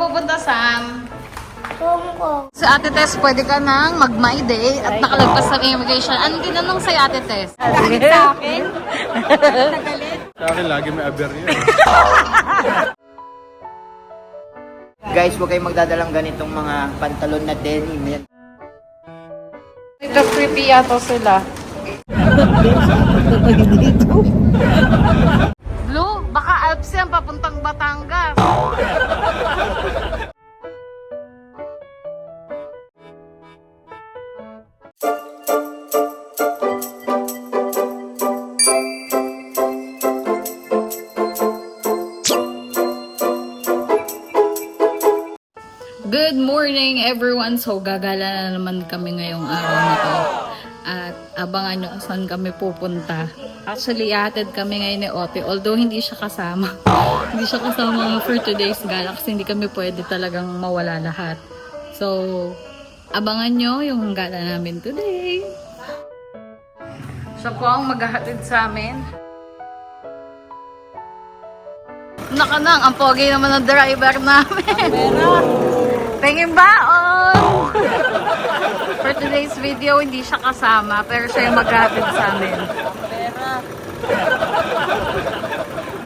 pupunta, Sam? Hong Kong. Sa Ate Tess, pwede ka nang mag-my day at nakalagpas sa immigration. Anong tinanong sa'yo, Ate Tess? Sa akin? Sa akin, lagi may aber yan. Guys, huwag kayong magdadalang ganitong mga pantalon na denim. Yan. Ito creepy yata sila. Blue, baka Alps yan papuntang Batangas. Good morning everyone! So gagala na naman kami ngayong araw na. At abangan nyo saan kami pupunta. Actually, ihatid kami ngayon ni Ote. Although hindi siya kasama. hindi siya kasama for today's gala kasi hindi kami pwede talagang mawala lahat. So, abangan nyo yung gala namin today. Siya po ang maghahatid sa amin. Nakanang, ang pogi naman ng driver namin. Tingin baon! For today's video, hindi siya kasama, pero siya yung maghatid sa amin.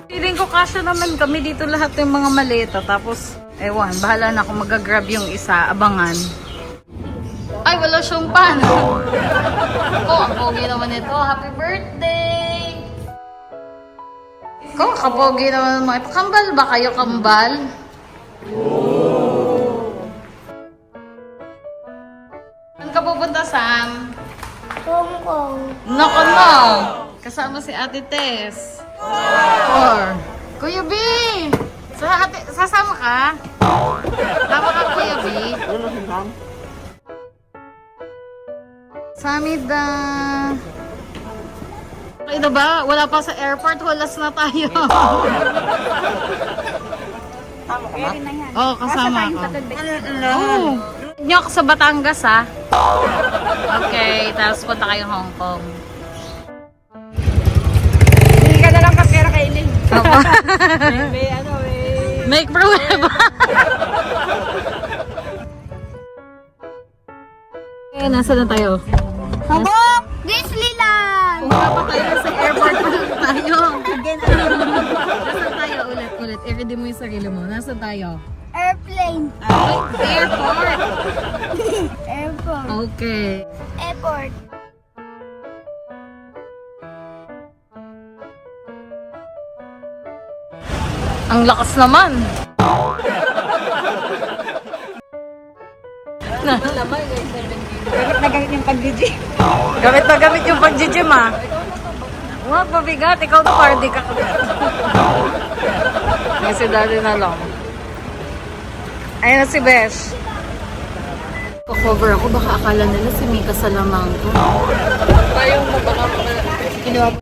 Feeling ko kasya naman kami dito lahat ng mga maleta. Tapos, ewan, bahala na kung magagrab yung isa, abangan. Ay, wala siyang pan. oh, ang pogi naman ito. Happy birthday! Ko, kapogi naman mga. Kambal ba kayo, kambal? Saan Hong Kong. Nako na! Kasama si Ate Tess. Or, Kuya B! Sa ate, sasama ka? Tama ka, Kuya B? Samida! Okay na ba? Wala pa sa airport, walas na tayo. Pwede na yan. Oo, kasama ako. Ano? Oh, nyo ako sa Batangas ha. Okay, tapos punta kayo Hong Kong. Hindi ka na lang kapera kay Lynn. May ano, may... Make prueba. eh, nasa na tayo? Hong Kong! Disneyland! Kung pa tayo sa airport pa lang tayo. Nasaan tayo ulit, ulit. I-ready mo yung sarili mo. Nasaan tayo? Airplane. Airport. Airport. Okay. Airport. Ang lakas naman. Gamit na gamit yung pag-gym. Gamit na gamit yung pag-gym ah. Huwag mabigat, ikaw na party ka. Kasi dali na lang. Ayun na si Besh. Cover ako, baka akala nila si Mika Salamangka. Tayong baka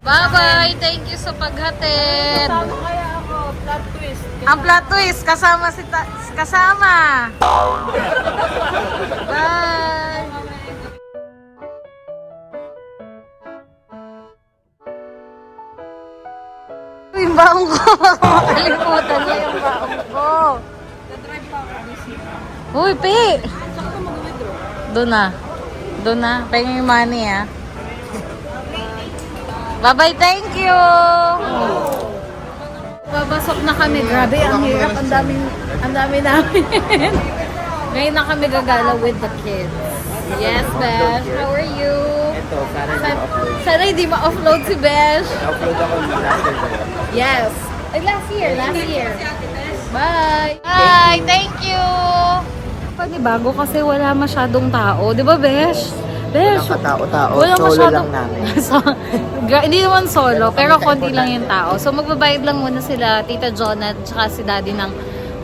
Bye-bye! Thank you sa paghatid! kaya ako, plot twist. Ang plot twist, kasama si ta- kasama! Bye! Yung baong ko, makalimutan niya yung baong ko. Uy, Pi! Doon na. Doon na. Pahingin yung money, ah. Bye-bye, thank you! Babasok na kami. Grabe, ang hirap. Ang dami, ang dami namin. Ngayon na kami gagala with the kids. Yes, Besh. How are you? Ito, Sana, na-upload. sana hindi ma-offload si Besh. Na-upload ako last year. Yes. Last year, last year. Bye. Bye, thank you. Panibago kasi wala masyadong tao. Di ba, Besh? Besh, Walang katao-tao, wala solo masyadong- lang namin. so, hindi naman solo, pero konti lang yung tao. So, magbabayad lang muna sila, Tita Jonah, at saka si Daddy ng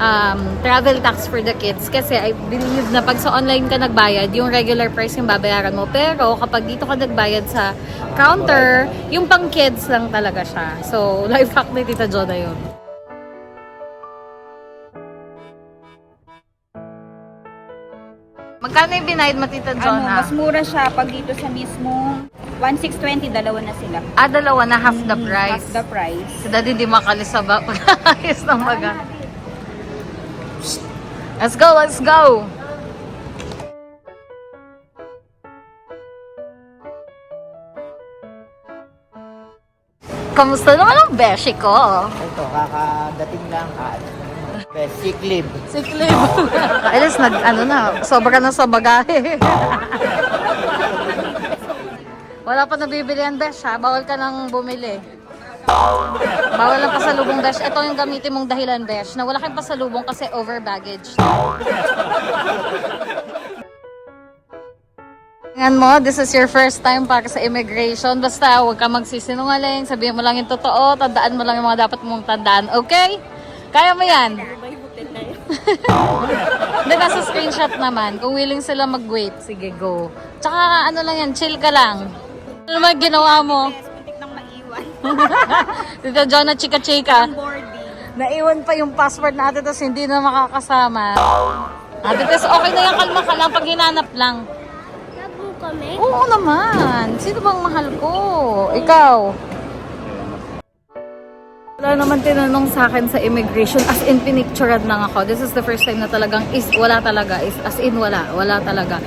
um, travel tax for the kids. Kasi I believe na pag sa online ka nagbayad, yung regular price yung babayaran mo. Pero kapag dito ka nagbayad sa counter, yung pang kids lang talaga siya. So, life hack ni Tita Jonah yun. Magkano yung binayad mo, Tita Ano, Jonah? mas mura siya pag dito sa mismo 1620, dalawa na sila. Ah, dalawa na half the price. Half the price. Si daddy hindi makalis sa ba- pag-ayos ng baga. Let's go, let's go! Kamusta naman ang beshi ko? Ito, kakadating lang at best sick leave. Clip. Alis, nag, ano na, sobra na sa bagahe. Wala pa nabibili ang besh ha. Bawal ka nang bumili. Bawal ang pasalubong besh. Ito yung gamitin mong dahilan besh na wala kang pasalubong kasi over baggage. Tingnan mo, this is your first time para sa immigration. Basta huwag ka magsisinungaling, sabihin mo lang yung totoo, tandaan mo lang yung mga dapat mong tandaan, okay? Kaya mo yan. Hindi, nasa screenshot naman. Kung willing sila mag-wait, sige, go. Tsaka ano lang yan, chill ka lang. Ano naman ginawa mo? Yes, muntik nang maiwan. Dito, Jonah, chika-chika. Naiwan pa yung password natin tapos hindi na makakasama. Ate Tess, okay na yan. Kalma ka lang pag hinanap lang. Labo kami? Oo naman. Sino bang mahal ko? Ikaw. Wala naman tinanong sa akin sa immigration. As in, pinicturean lang ako. This is the first time na talagang is, wala talaga. Is, as in, wala. Wala talaga.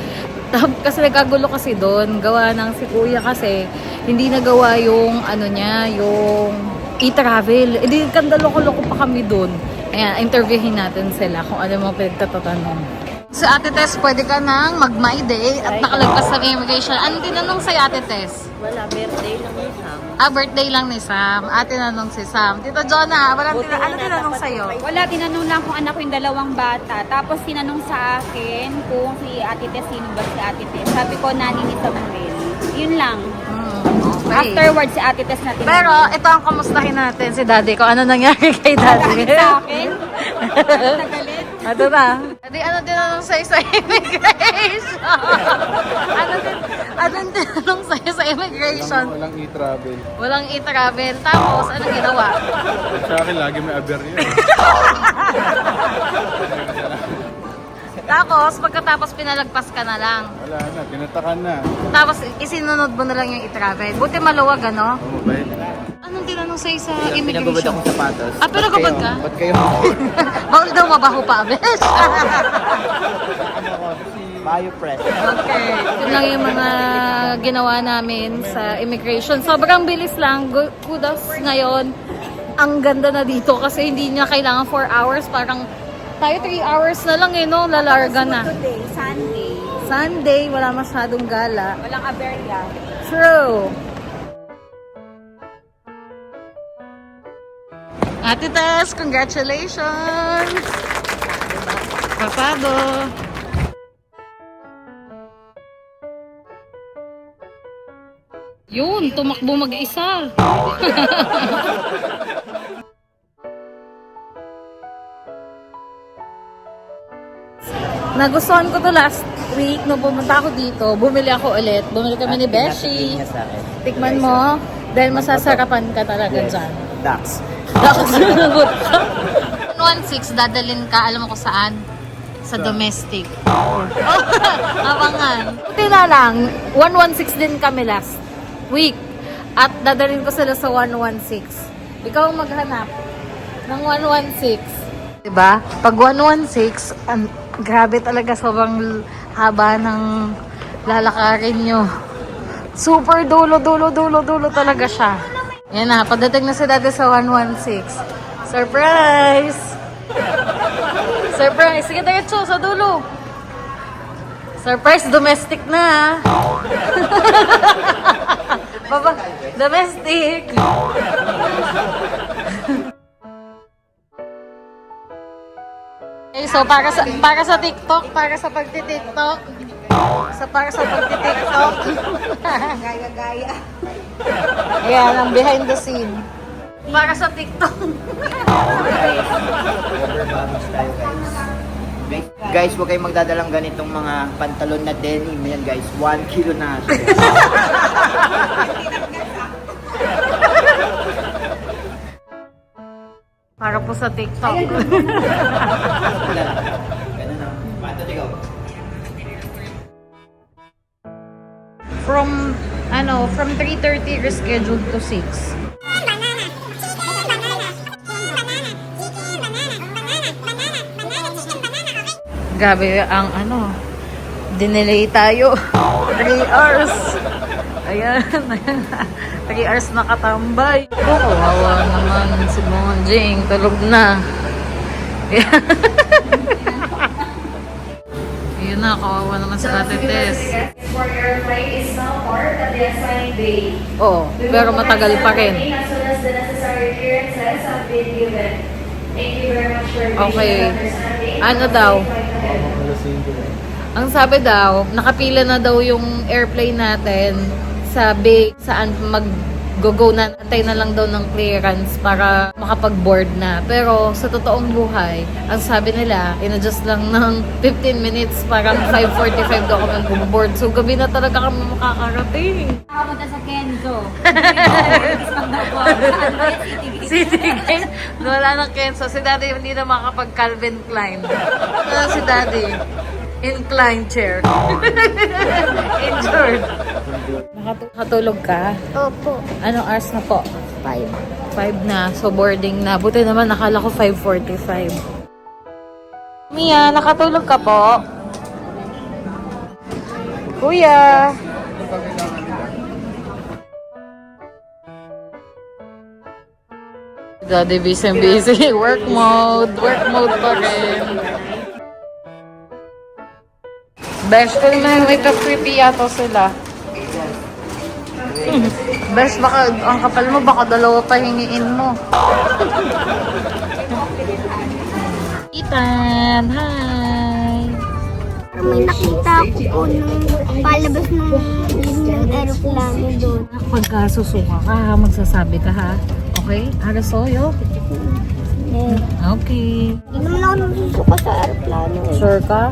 Kasi nagkagulo kasi doon. Gawa ng si kuya kasi hindi nagawa yung ano niya, yung e-travel. Hindi, kandaloko-loko pa kami doon. Ayan, interviewin natin sila kung ano mga pinagtatatanong. Sa Ate Tess, pwede ka nang mag-my day at nakalagpas sa immigration. Ano tinanong sa'yo, Ate Tess? Wala, birthday lang ni Sam. Ah, birthday lang ni Sam. Ah, tinanong si Sam. Tito Jonah, walang Buti tina- na ano tinanong dapat sa'yo? Wala, tinanong lang kung anak ko yung dalawang bata. Tapos tinanong sa akin kung si Ate Tess, sino ba si Ate Tess. Sabi ko, nani ni Samuel. Yun lang. Hmm, okay. Afterwards, si Ate Tess na tinanong. Pero ito ang kamustahin natin si Daddy ko. Ano nangyari kay Daddy? sa akin. Ito na. Daddy, ano tinanong sa'yo sa immigration? ano, din, ano tinanong sa'yo sa immigration? Walang, walang e-travel. Walang e-travel. Tapos, ano ginawa? Sa akin, lagi may aberya. Tapos, pagkatapos pinalagpas ka na lang. Wala na, tinatakan na. Tapos, isinunod mo na lang yung i-travel. Buti maluwag, ano? Oh, mabait. Anong tinanong sa'yo sa Pinagubad immigration? akong sapatos. Ah, pinagubad ka? Ba't kayo? Bawal daw mabaho pa, besh. ano? Biopress. okay. Yun lang yung mga ginawa namin sa immigration. Sobrang bilis lang. Kudos ngayon. Ang ganda na dito kasi hindi niya kailangan 4 hours. Parang tayo 3 hours na lang eh, no? Lalarga na. Today, Sunday. Sunday, wala masyadong gala. Walang aberya. True. Ate Tess, congratulations! Pasado! Yun, tumakbo mag-isa. Nagustuhan ko to last week nung pumunta ako dito. Bumili ako ulit. Bumili kami ni Beshi. Niya sa akin. Tikman mo. Dahil masasarapan ka talaga Yes. dyan. Dax. Tapos sinagot ka. 116, dadalin ka, alam mo kung saan? Sa domestic. Oh, abangan. Buti na lang, 116 din kami last week. At dadalhin ko sila sa 116. Ikaw ang maghanap ng 116. Diba? Pag 116, an, grabe talaga sobrang haba ng lalakarin nyo. Super dulo, dulo, dulo, dulo talaga siya. Yan na, pagdating na si dati sa 116. Surprise! Surprise! Sige, diretso sa dulo. Surprise, domestic na. Baba, domestic. So para sa para sa TikTok, para sa pagti-TikTok. Sa para sa pagti-TikTok. Gaya-gaya. Ayan, ang behind the scene. Para sa TikTok. Guys, huwag kayong magdadalang ganitong mga pantalon na denim. Yan guys, 1 kilo na Para po sa TikTok. From ano, from 3:30 rescheduled to 6. Grabe ang ano, dinelay tayo. 3 hours. Ayan. 3 hours nakatambay. Oh, kawawa naman si Monjing. Tulog na. Yun na, kawawa naman si Ate Tess. bay. Oh, pero matagal pa rin. Okay. Ano daw? Ang sabi daw, nakapila na daw yung airplane natin sa bay saan mag go na antay na lang daw ng clearance para makapag-board na. Pero sa totoong buhay, ang sabi nila, in-adjust lang ng 15 minutes, parang 5.45 daw kami mag-board. So gabi na talaga kami makakarating. Nakapunta sa Kenzo. Gate. Wala nang Kenzo. Si Daddy hindi na makapag Calvin Klein. Ano si Daddy? Incline chair. Injured. Nakatulog ka? Opo. Anong hours na po? Five. 5 na. So boarding na. Buti naman nakala ko 5.45. Mia, nakatulog ka po? Kuya! Daddy busy busy. Work mode. Work mode pa rin. Best na may ka-creepy yata sila. Hmm. Best baka, ang kapal mo, baka dalawa pa hingiin mo. Ethan, hi! May nakita ko po nung palabas ng, ng aeroplano doon. Pagka susuka ka, ha, magsasabi ka ha. Okay? Arasoyo? Eh, Okay. Hindi naman ako nasusuka sa aeroplano eh. Sure ka?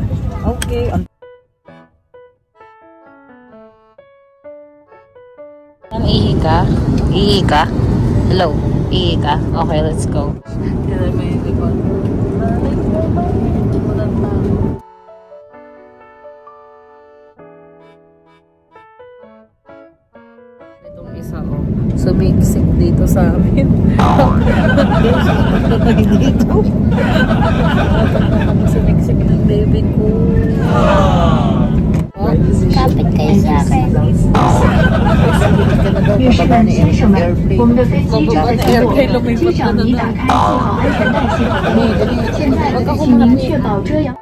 Okay. Ihi ka? Ihi ka? Hello? Ihi ka? Okay, let's go. Kaya may likod. Itong isa oh. Sumiksik dito sa amin. Dito. Sumiksik ng baby ko. Oh. 女士们、先生们，我们的飞机正在降落，机长已打开系好安全带系统，现在请您确保遮阳。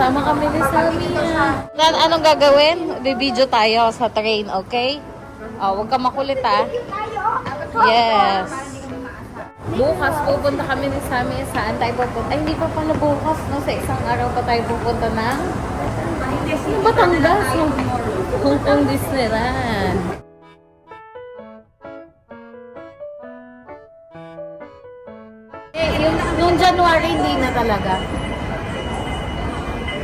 Magkasama kami ni Samia. Nan, anong gagawin? Bibidyo tayo sa train, okay? Oh, huwag ka makulit ah. Yes. Bukas pupunta kami ni Samia. Saan tayo pupunta? Ay, hindi pa pala bukas, no? Sa isang araw pa tayo pupunta ng Batangas. Hong Kong Disneyland. Eh, yung, January, hindi na talaga.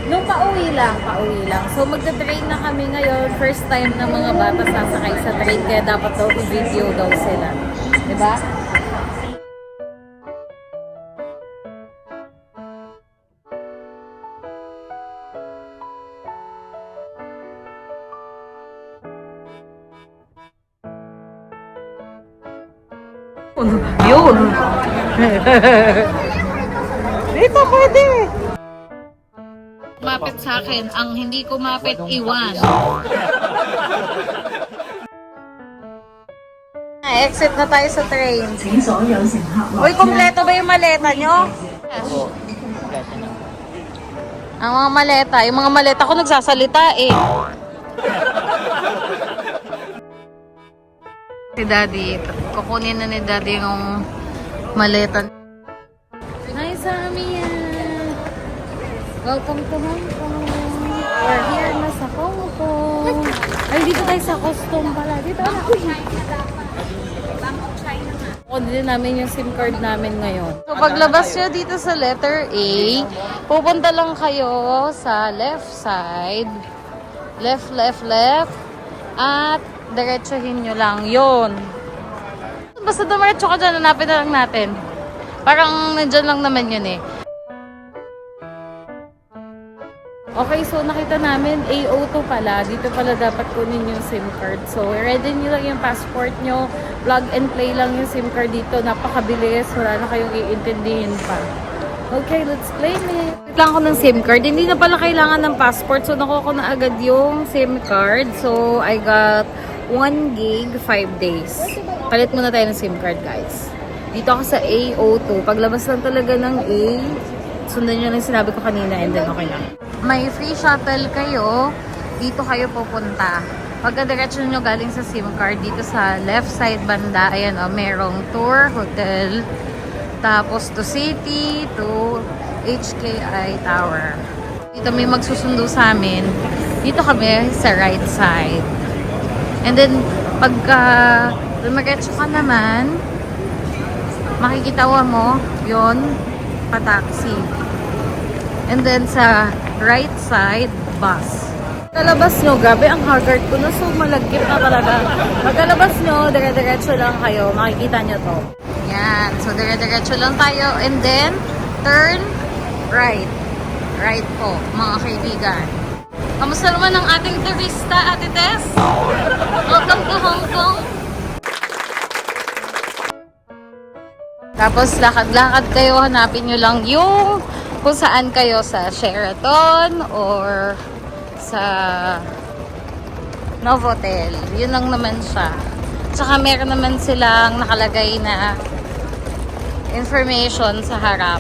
Nung pauwi lang, pauwi lang. So, magta-train na kami ngayon. First time na mga bata sasakay sa train. Kaya dapat daw i-video daw sila. Diba? Yun! Dito pwede! kumapit sa akin. Ang hindi kumapit, iwan. Exit na tayo sa train. Uy, kumpleto ba yung maleta nyo? Ang mga maleta. Yung mga maleta ko nagsasalita eh. si Daddy, kukunin na ni Daddy yung maleta Welcome to Hong Kong. We're here na sa Hong Kong. Ay, dito tayo sa costume pala. Dito na. Uy! Kunin namin yung SIM card namin ngayon. So, paglabas nyo dito sa letter A, pupunta lang kayo sa left side. Left, left, left. At diretsuhin nyo lang. yon. Basta dumiretso ka dyan, hanapin na lang natin. Parang nandyan lang naman yun eh. Okay, so nakita namin AO2 pala. Dito pala dapat kunin yung SIM card. So, ready nyo lang yung passport nyo. Plug and play lang yung SIM card dito. Napakabilis. Wala na kayong iintindihin pa. Okay, let's claim it. Wait lang ako ng SIM card. Hindi na pala kailangan ng passport. So, nakuha ko na agad yung SIM card. So, I got 1 gig, 5 days. Palit muna tayo ng SIM card, guys. Dito ako sa AO2. Paglabas lang talaga ng A, sundan nyo lang sinabi ko kanina and then okay lang. May free shuttle kayo. Dito kayo pupunta. Pagkadiretso nyo galing sa SIM card, dito sa left side banda, ayan o, merong tour, hotel, tapos to city, to HKI Tower. Dito may magsusundo sa amin. Dito kami sa right side. And then, pagka lumiretso ka naman, makikita mo yon pa-taxi. And then sa right side, bus. Talabas nyo, grabe ang haggard ko na so malagkit na talaga. Pagkalabas nyo, dire-diretso lang kayo, makikita nyo to. Yan, so dire-diretso lang tayo and then turn right. Right po, mga kaibigan. Kamusta naman ang ating turista, Ate Tess? Welcome to Hong Kong. Tapos lakad-lakad kayo, hanapin nyo lang yung kung saan kayo sa Sheraton or sa Novotel. Yun lang naman siya. Tsaka meron naman silang nakalagay na information sa harap.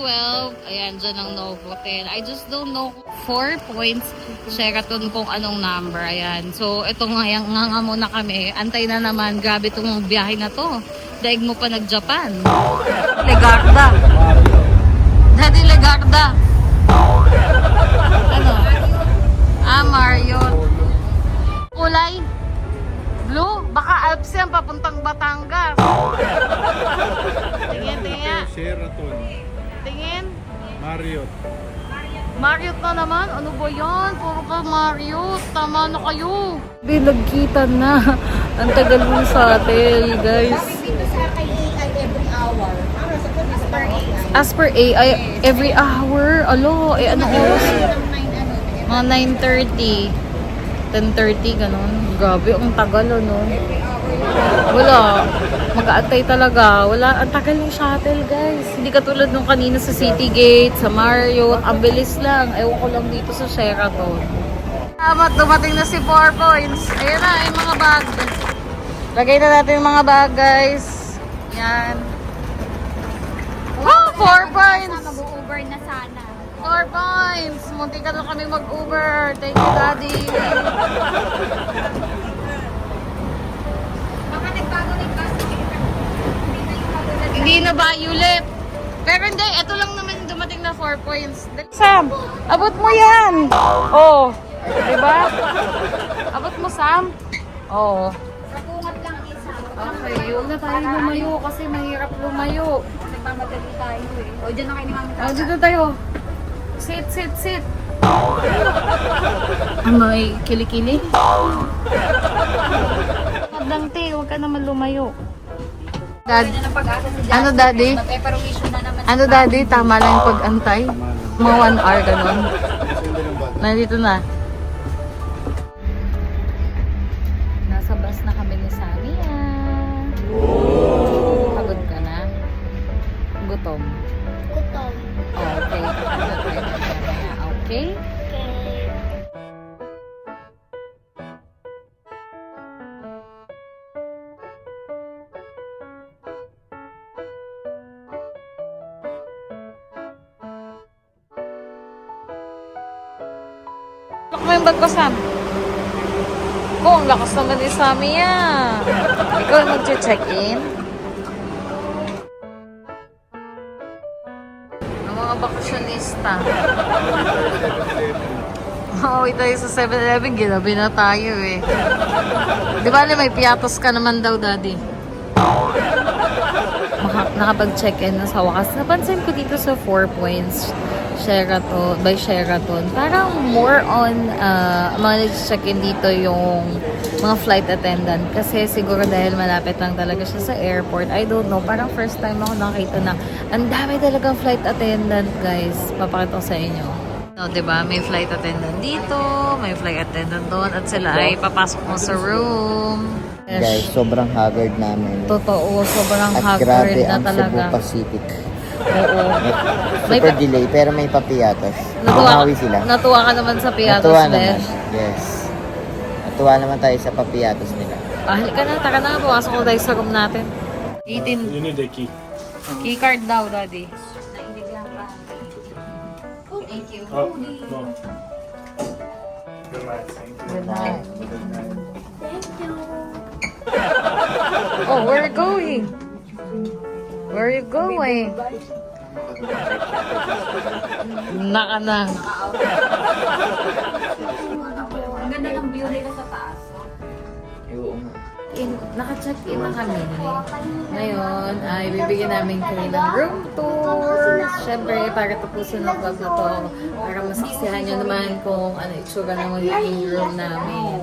12, ayan, dyan ang Novotel. I just don't know 4 points Sheraton kung anong number. Ayan. So, ito nga, nga nga muna kami. Antay na naman. Grabe itong biyahe na to. Daig mo pa nag-Japan. Legarda. Daddy Legarda. Ano? Ah, Mario. Kulay? Blue? Baka Alps yan, papuntang Batangas. Tingin, tingin. Sheraton. Tingin. Marriott. Marriott na naman? Ano ba yan? Puro ka Marriott. Tama na kayo. Hindi, nagkita na. Ang tagal mo sa hotel, guys. As per AI, every hour. Alo, eh ano oras? Mga 9.30. 10.30, ganun. Grabe, ang tagal, ano. Wala. Mag-aantay talaga. Wala. Ang tagal ng shuttle, guys. Hindi katulad nung kanina sa City Gate, sa Marriott. Ang bilis lang. Ewan ko lang dito sa Sheraton. Tama, dumating na si 4 points. Ayan na, yung mga bag. Lagay na natin yung mga bag, guys. Yan. Wow, 4 points! Mag-uber na sana. 4 points! Munti ka na kami mag-Uber. Thank you, Daddy. Baka nagbago na yung bus. Hindi na na ba ulit? Pero hindi, ito lang naman dumating na 4 points. Sam, abot mo yan! Oh, diba? Abot mo, Sam? Oh. Sa bungat lang isa. Okay, huwag na tayo lumayo kasi mahirap lumayo. Nagmamadali tayo eh. O, dyan na kayo ni Mami Oh, dito tayo. Sit, sit, sit. Ang may kilikili. Lang, te. Huwag ka naman lumayo. Dad, ano daddy? Naman. Ano daddy? Tama lang yung pag-antay? Mga 1 hour ganun. Nandito na. Bag ko, ang lakas naman ni Samia. Ikaw yung mag-check-in. Ang mga bakasyonista. Mauwi tayo sa 7-Eleven, ginabi na tayo eh. Di ba may piatos ka naman daw, Daddy? Nakapag-check-in na sa wakas. Napansin ko dito sa 4 points, Sheraton, by Sheraton, parang more on, uh, mga nag-check-in dito yung mga flight attendant. Kasi siguro dahil malapit lang talaga siya sa airport. I don't know. Parang first time ako nakita na ang dami talagang flight attendant, guys. Papakita ko sa inyo. No, 'di ba? May flight attendant dito, may flight attendant doon at sila ay papasok mo sa room. Guys, sobrang haggard namin. Totoo, sobrang At haggard grabe na ang talaga. Cebu Pacific. Oo. May Super pa- delay, pero may papiatos. Natuwa, Bumawi sila. natuwa ka naman sa Piatos, Natuwa naman. Besh. Yes. Natuwa naman tayo sa papiatos nila. Ah, halika na, tara na, pumasok ko tayo sa room natin. 18. You need a key. Key card daw, daddy. Oh, no. Good night. Thank you. Good night. Oh, where are you going? Where are you going? Naka na. Ang ganda ng view nila sa taas. Oo nga. In, naka-check-in na kami. Ngayon, ay bibigyan namin kayo ng room tour. Siyempre, para tapusin ang vlog na to, para masaksihan nyo naman kung ano itsura ng magiging room namin.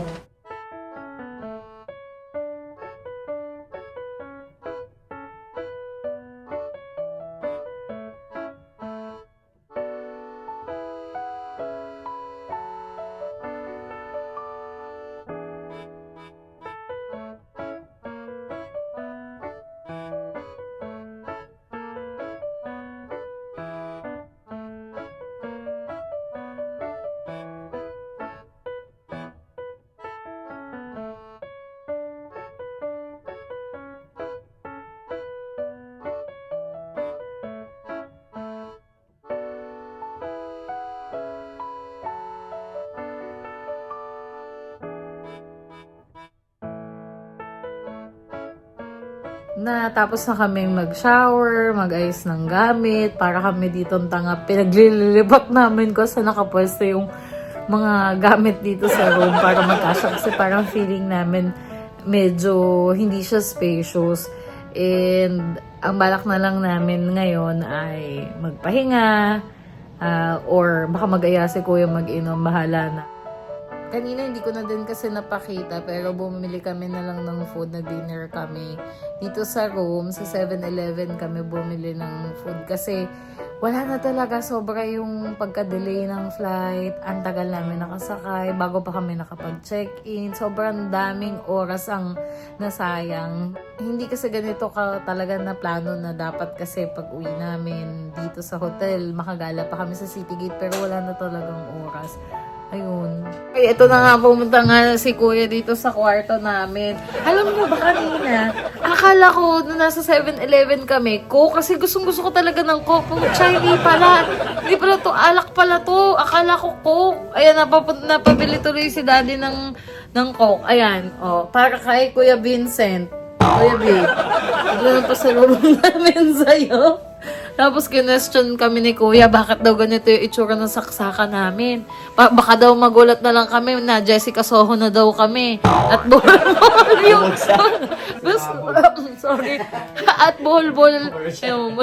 Na tapos na kaming mag-shower, mag-ayos ng gamit, para kami dito ang tanga. Pinaglilibot namin ko sa nakapwesto yung mga gamit dito sa room para magkasya. Kasi parang feeling namin medyo hindi siya spacious. And ang balak na lang namin ngayon ay magpahinga ah, or baka mag-aya si kuya mag-inom, bahala na. Kanina hindi ko na din kasi napakita pero bumili kami na lang ng food na dinner kami. Dito sa room, sa 7-Eleven kami bumili ng food kasi wala na talaga sobra yung pagka-delay ng flight. Ang tagal namin nakasakay bago pa kami nakapag-check-in. Sobrang daming oras ang nasayang. Hindi kasi ganito ka talaga na plano na dapat kasi pag uwi namin dito sa hotel, makagala pa kami sa City Gate pero wala na talagang oras. Ayun. Ay, ito na nga, pumunta nga si kuya dito sa kwarto namin. Alam mo ba kanina, akala ko na nasa 7-Eleven kami, Coke, kasi gustong gusto ko talaga ng Coke. Pucha, hindi pala. Hindi pala to, alak pala to. Akala ko Coke. Ayan, napap- napabili tuloy si daddy ng, ng Coke. Ayan, oh, para kay Kuya Vincent. Kuya B, ito na pasalubong namin sa'yo. Tapos kinestyon kami ni Kuya, bakit daw ganito yung itsura ng saksakan namin? Ba- baka daw magulat na lang kami na Jessica Soho na daw kami. At bol-bol yung... Bas, sorry. At bol-bol... yung-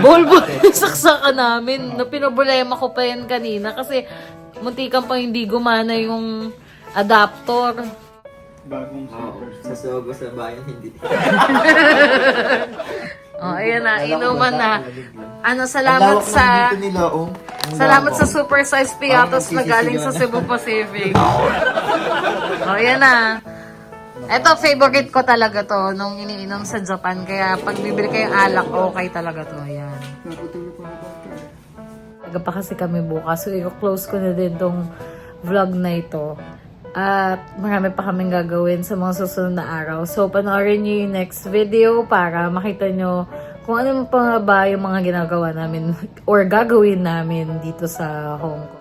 Bol-bol yung saksakan namin. Na pinoblema ko pa yan kanina kasi muntikan pa hindi gumana yung adapter. Bagong slippers. Sa Sogo sa bayan, hindi. Oh, ayan na, inuman na. Ano, salamat sa... nila, oh. Salamat sa super size piatos na galing sa Cebu Pacific. oh, yan na. Ito, favorite ko talaga to nung iniinom sa Japan. Kaya pag bibili kayong alak, okay talaga to. Ayan. Taga pa kasi kami bukas. So, i-close ko na din tong vlog na ito. At marami pa kaming gagawin sa mga susunod na araw. So, panoorin nyo yung next video para makita nyo kung ano pa ba yung mga ginagawa namin or gagawin namin dito sa Hong Kong.